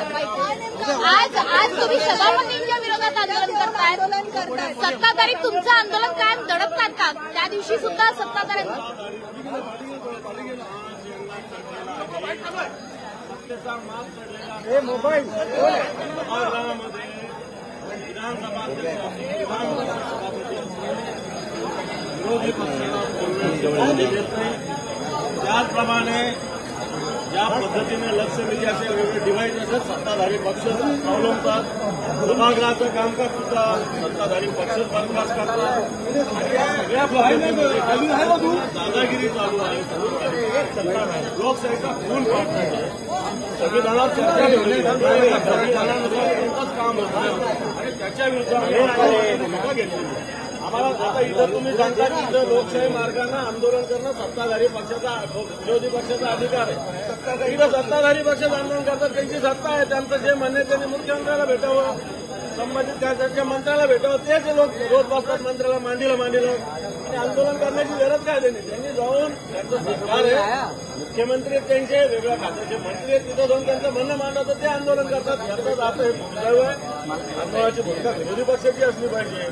आज आज तुम्ही सभापतींच्या विरोधात आंदोलन करताय. आंदोलन करताय सत्ताधारी तुमचं आंदोलन कायम दडपतात का? त्या दिवशी सुद्धा सत्ताधाऱ्यांनी विरोधी पक्षाला त्याचप्रमाणे ज्या पद्धतीने लक्ष दिली असे वेगळे डिवाईड असत सत्ताधारी पक्ष अवलंबतात. सभागृहाचं कामकाज सुद्धा सत्ताधारी पक्ष बरखास्त करतात. सगळ्या दादागिरी चालू आहे. लोकशाहीचा खून संविधानात चर्चा संविधानानुसार कोणतंच काम होत नाही आणि त्याच्या विरुद्ध भूमिका आम्हाला आता इथं तुम्ही सांगता की इथं लोकशाही मार्गानं आंदोलन करणं सत्ताधारी पक्षाचा विरोधी पक्षाचा अधिकार आहे. इथं सत्ताधारी पक्षाचं आंदोलन करतात त्यांची सत्ता आहे त्यांचं जे म्हणणे त्यांनी मुख्यमंत्र्याला भेटावं. संबंधित खासदारच्या मंत्र्याला भेटावं तेच लोक रोज बसतात मंत्र्याला मांडीला मांडीला. आणि आंदोलन करण्याची गरज काय त्यांनी? त्यांनी जाऊन त्यांचं सरकार आहे मुख्यमंत्री आहेत त्यांचे वेगळ्या खात्याचे मंत्री आहेत तिथं जाऊन त्यांचं म्हणणं मांडवतात ते आंदोलन करतात. याचा जातं हे वक्तव्य आंदोलनाची भूमिका विरोधी पक्षाची असली पाहिजे.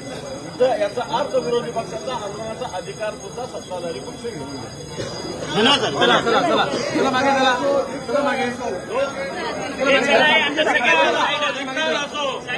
तर याचा अर्थ विरोधी पक्षाचा आंदोलनाचा अधिकार सुद्धा सत्ताधारी पक्ष घेऊन चला